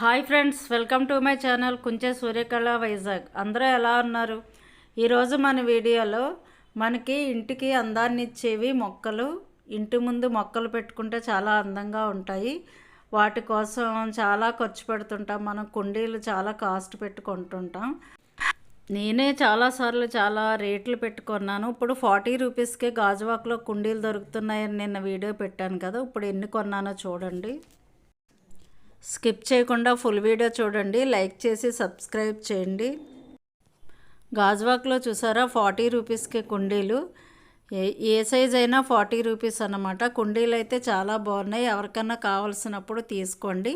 Hi friends welcome to my channel Kunche Suryakala Vizag. అందరూ ఎలా ఉన్నారు? ఈరోజు మన వీడియోలో మనకి ఇంటికి అందాన్ని ఇచ్చేవి మొక్కలు ఇంటి ముందు మొక్కలు పెట్టుకుంటే చాలా అందంగా ఉంటాయి. వాటి కోసం చాలా ఖర్చు పెడుతుంటాం మనం కుండీలు చాలా కాస్ట్ పెట్టుకుంటుంటాం నేనే చాలాసార్లు చాలా రేట్లు పెట్టుకున్నాను ఇప్పుడు ఫార్టీ రూపీస్కే గాజువాక్లో కుండీలు దొరుకుతున్నాయని నిన్న వీడియో పెట్టాను కదా ఇప్పుడు ఎన్ని కొన్నానో చూడండి. స్కిప్ చేయకుండా ఫుల్ వీడియో చూడండి లైక్ చేసి సబ్స్క్రైబ్ చేయండి. గాజువాక్లో చూసారా ఫార్టీ రూపీస్కి కుండీలు. ఏ ఏ సైజ్ అయినా ఫార్టీ రూపీస్ అన్నమాట. కుండీలు అయితే చాలా బాగున్నాయి. ఎవరికన్నా కావాల్సినప్పుడు తీసుకోండి.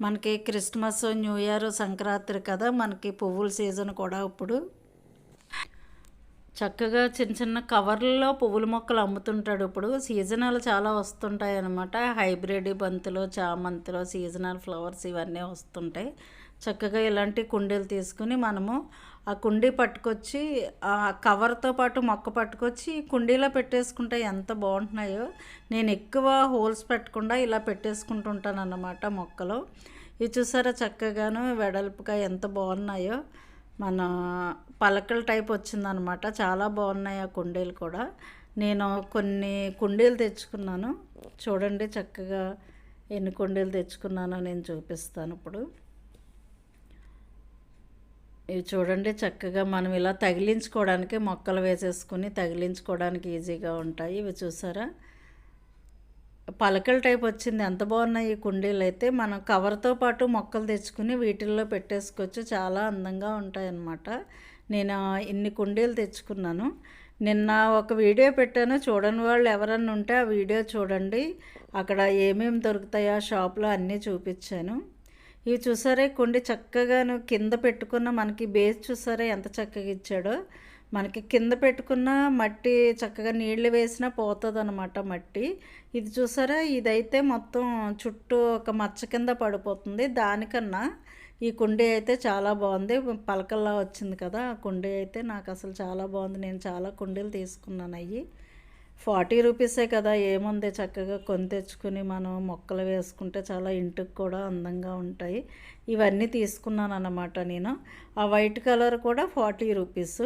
మనకి క్రిస్మస్ న్యూ ఇయర్ సంక్రాంతి కదా మనకి పువ్వుల సీజన్ కూడా ఇప్పుడు. చక్కగా చిన్న చిన్న కవర్లలో పువ్వుల మొక్కలు అమ్ముతుంటాడు. ఇప్పుడు సీజనల్ చాలా వస్తుంటాయి అనమాట హైబ్రిడ్ బంతులు చామంతులు సీజనల్ ఫ్లవర్స్ ఇవన్నీ వస్తుంటాయి. చక్కగా ఇలాంటి కుండీలు తీసుకుని మనము ఆ కుండీ పట్టుకొచ్చి ఆ కవర్తో పాటు మొక్క పట్టుకొచ్చి కుండీలో పెట్టేసుకుంటే ఎంత బాగుంటున్నాయో. నేను ఎక్కువ హోల్స్ పెట్టకుండా ఇలా పెట్టేసుకుంటుంటాను అన్నమాట మొక్కలు. ఇవి చూసారా చక్కగాను వెడల్పుగా ఎంత బాగున్నాయో. మన పలకల టైప్ వచ్చిందనమాట. చాలా బాగున్నాయి ఆ కుండీలు కూడా. నేను కొన్ని కుండీలు తెచ్చుకున్నాను. చూడండి చక్కగా ఎన్ని కుండీలు తెచ్చుకున్నానో నేను చూపిస్తాను ఇప్పుడు. ఇవి చూడండి చక్కగా మనం ఇలా తగిలించుకోవడానికి మొక్కలు వేసేసుకుని తగిలించుకోవడానికి ఈజీగా ఉంటాయి. ఇవి చూసారా? పలకల టైప్ వచ్చింది. ఎంత బాగున్నాయి ఈ కుండీలు అయితే మనం కవర్తో పాటు మొక్కలు తెచ్చుకుని వీటిల్లో పెట్టేసుకోవచ్చు. చాలా అందంగా ఉంటాయన్నమాట. నేను ఇన్ని కుండీలు తెచ్చుకున్నాను. నిన్న ఒక వీడియో పెట్టాను. చూడని వాళ్ళు ఎవరన్నా ఉంటే ఆ వీడియో చూడండి. అక్కడ ఏమేమి దొరుకుతాయో షాప్లో అన్నీ చూపించాను. ఇవి చూసారే కుండి చక్కగాను కింద పెట్టుకున్న మనకి బేస్ చూసారా ఎంత చక్కగా ఇచ్చాడో. మనకి కింద పెట్టుకున్న మట్టి చక్కగా నీళ్ళు వేసినా పోతుంది అనమాట మట్టి. ఇది చూసారా? ఇదైతే మొత్తం చుట్టూ ఒక మచ్చ కింద పడిపోతుంది. దానికన్నా ఈ కుండీ అయితే చాలా బాగుంది. పలకల్లా వచ్చింది కదా ఆ కుండీ అయితే నాకు అసలు చాలా బాగుంది. నేను చాలా కుండీలు తీసుకున్నాను అయ్యి. ఫార్టీ రూపీసే కదా ఏముంది? చక్కగా కొని తెచ్చుకుని మనం మొక్కలు వేసుకుంటే చాలా ఇంటికి కూడా అందంగా ఉంటాయి. ఇవన్నీ తీసుకున్నాను అన్నమాట నేను. ఆ వైట్ కలర్ కూడా ఫార్టీ రూపీస్.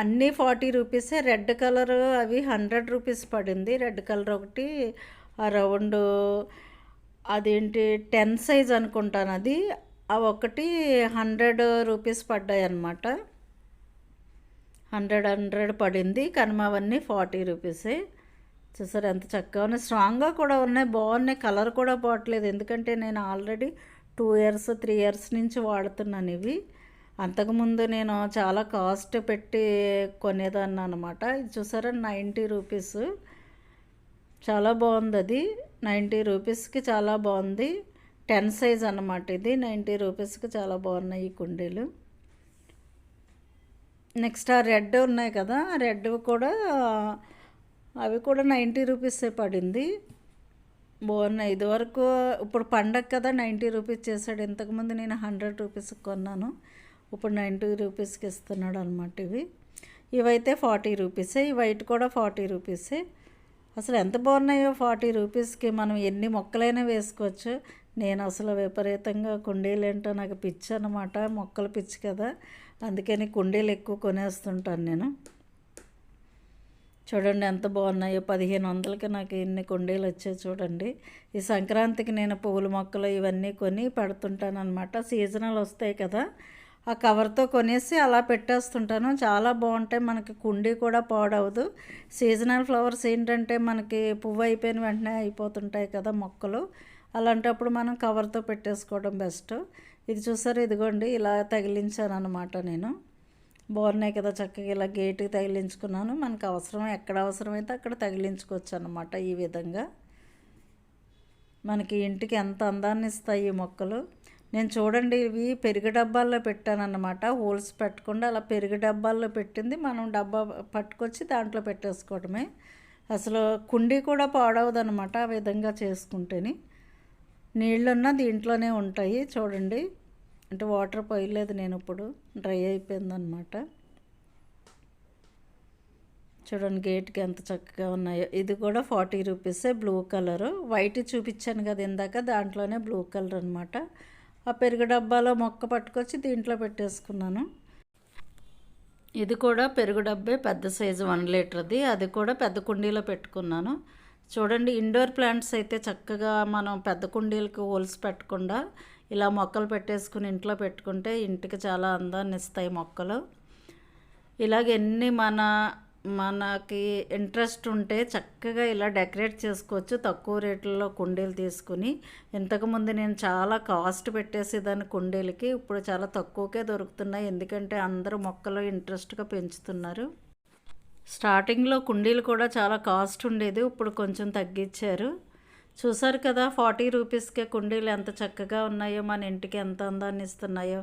అన్నీ ఫార్టీ రూపీసే. రెడ్ కలర్ అవి హండ్రెడ్ రూపీస్ పడింది. రెడ్ కలర్ ఒకటి అరౌండ్ రౌండ్ అదేంటి టెన్ సైజ్ అనుకుంటాను అది. అవి ఒకటి హండ్రెడ్ రూపీస్ పడ్డాయి అన్నమాట హండ్రెడ్ హండ్రెడ్ పడింది. కానీ అవన్నీ ఫార్టీ రూపీసే. చూసారు ఎంత చక్కగా ఉన్నాయి. స్ట్రాంగ్గా కూడా ఉన్నాయి. బాగున్నాయి. కలర్ కూడా పోవట్లేదు ఎందుకంటే నేను already two years three years నుంచి వాడుతున్నాను ఇవి. అంతకుముందు నేను చాలా కాస్ట్ పెట్టి కొనేదాన్ని అనమాట ఇది చూసారా? Ninety rupees. చాలా బాగుంది అది. నైంటీ రూపీస్కి చాలా బాగుంది. టెన్ సైజ్ అనమాట ఇది. నైంటీ రూపీస్కి చాలా బాగున్నాయి ఈ కుండీలు. నెక్స్ట్ ఆ రెడ్ ఉన్నాయి కదా? రెడ్ కూడా అవి కూడా నైంటీ రూపీసే పడింది. బాగున్నాయి. ఇదివరకు ఇప్పుడు పండగ కదా నైంటీ రూపీస్ చేశాడు. ఇంతకుముందు నేను హండ్రెడ్ రూపీస్కి కొన్నాను. ఇప్పుడు నైంటీ రూపీస్కి ఇస్తున్నాడు అనమాట ఇవి. ఇవైతే ఫార్టీ రూపీసే ఈ వైట్ కూడా ఫార్టీ రూపీసే. అసలు ఎంత బాగున్నాయో ఫార్టీ రూపీస్కి మనం ఎన్ని మొక్కలైనా వేసుకోవచ్చు. నేను అసలు విపరీతంగా కుండీలు ఏంటో నాకు పిచ్చి అనమాట మొక్కలు పిచ్చి కదా. అందుకని కుండీలు ఎక్కువ కొనేస్తుంటాను నేను. చూడండి ఎంత బాగున్నాయో పదిహేను వందలకి నాకు ఇన్ని కుండీలు వచ్చాయి చూడండి. ఈ సంక్రాంతికి నేను పువ్వుల మొక్కలు ఇవన్నీ కొని పెడుతుంటాను అనమాట సీజనల్ వస్తాయి కదా. ఆ కవర్తో కొనేసి అలా పెట్టేస్తుంటాను. చాలా బాగుంటాయి. మనకి కుండీ కూడా పాడవదు. సీజనల్ ఫ్లవర్స్ ఏంటంటే మనకి పువ్వు అయిపోయిన వెంటనే అయిపోతుంటాయి కదా మొక్కలు. అలాంటప్పుడు మనం కవర్తో పెట్టేసుకోవడం బెస్ట్. ఇది చూసారు? ఇదిగోండి ఇలా తగిలించాను అనమాట నేను. బాగున్నాయి కదా చక్కగా ఇలా గేటుకి తగిలించుకున్నాను. మనకు అవసరం ఎక్కడ అవసరమైతే అక్కడ తగిలించుకోవచ్చు అనమాట ఈ విధంగా. మనకి ఇంటికి ఎంత అందాన్ని ఇస్తాయి ఈ మొక్కలు. నేను చూడండి ఇవి పెరుగు డబ్బాల్లో పెట్టానన్నమాట. హోల్స్ పెట్టకుండా అలా పెరుగు డబ్బాల్లో పెట్టింది. మనం డబ్బా పట్టుకొచ్చి దాంట్లో పెట్టేసుకోవడమే అసలు కుండీ కూడా పాడవదనమాట ఆ విధంగా చేసుకుంటేని. నీళ్ళున్నా దీంట్లోనే ఉంటాయి చూడండి. అంటే వాటర్ పోయలేదు నేను ఇప్పుడు. డ్రై అయిపోయిందనమాట చూడండి గేట్కి ఎంత చక్కగా ఉన్నాయో. ఇది కూడా ఫార్టీ రూపీసే బ్లూ కలరు. వైట్ చూపించాను కదా ఇందాక దాంట్లోనే బ్లూ కలర్ అనమాట ఆ పెరుగు డబ్బాలో మొక్క పట్టుకొచ్చి దీంట్లో పెట్టేసుకున్నాను. ఇది కూడా పెరుగు డబ్బే పెద్ద సైజు వన్ లీటర్ది. అది కూడా పెద్ద కుండీలో పెట్టుకున్నాను. చూడండి ఇండోర్ ప్లాంట్స్ అయితే చక్కగా మనం పెద్ద కుండీలకు హోల్స్ పెట్టకుండా ఇలా మొక్కలు పెట్టేసుకుని ఇంట్లో పెట్టుకుంటే ఇంటికి చాలా అందాన్ని ఇస్తాయి మొక్కలు. ఇలాగ ఎన్ని మన మనకి ఇంట్రెస్ట్ ఉంటే చక్కగా ఇలా డెకరేట్ చేసుకోవచ్చు. తక్కువ రేట్లలో కుండీలు తీసుకుని. ఇంతకుముందు నేను చాలా కాస్ట్ పెట్టేసేదాన్ని కుండీలకి. ఇప్పుడు చాలా తక్కువకే దొరుకుతున్నాయి. ఎందుకంటే అందరూ మొక్కలు ఇంట్రెస్ట్గా పెంచుతున్నారు. స్టార్టింగ్లో కుండీలు కూడా చాలా కాస్ట్ ఉండేది. ఇప్పుడు కొంచెం తగ్గించారు. చూసారు కదా ఫార్టీ రూపీస్కే కుండీలు ఎంత చక్కగా ఉన్నాయో మన ఇంటికి ఎంత అందాన్ని ఇస్తున్నాయో.